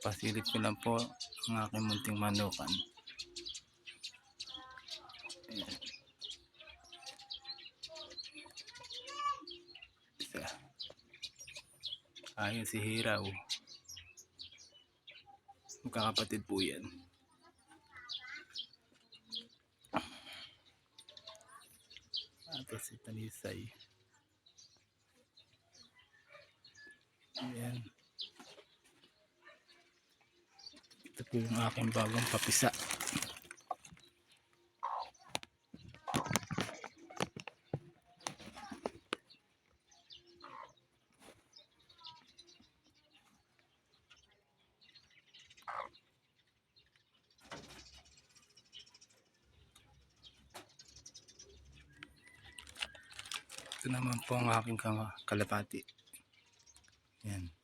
Pasilip ko lang po ang aking munting manukan. Ayan. Isa. Ayun si Hiraw. Magkakapatid po yan. Ito si Tanisay. Ayan. Ito po yung aking bagong papisa. Ito naman po ang aking ka- kalapati. Yan.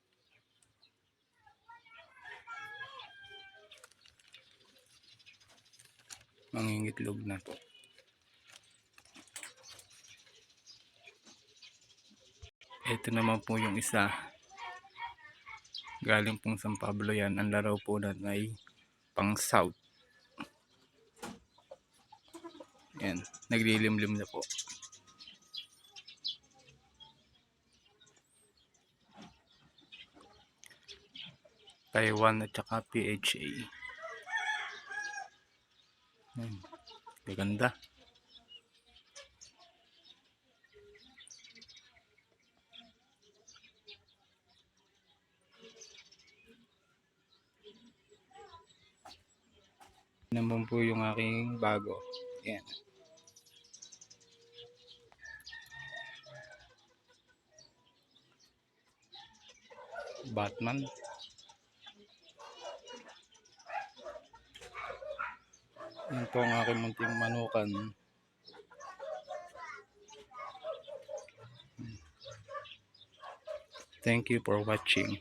Mangingitlog na. Ito naman po yung isa. Galing pong San Pablo yan. Ang laro po natin ay pang south. Yan. Naglilimlim na po. Taiwan at saka PHA. Yan. Gaganda. Naman po yung aking bago. Yan. Batman. Yan po ang aking munting manukan. Thank you for watching.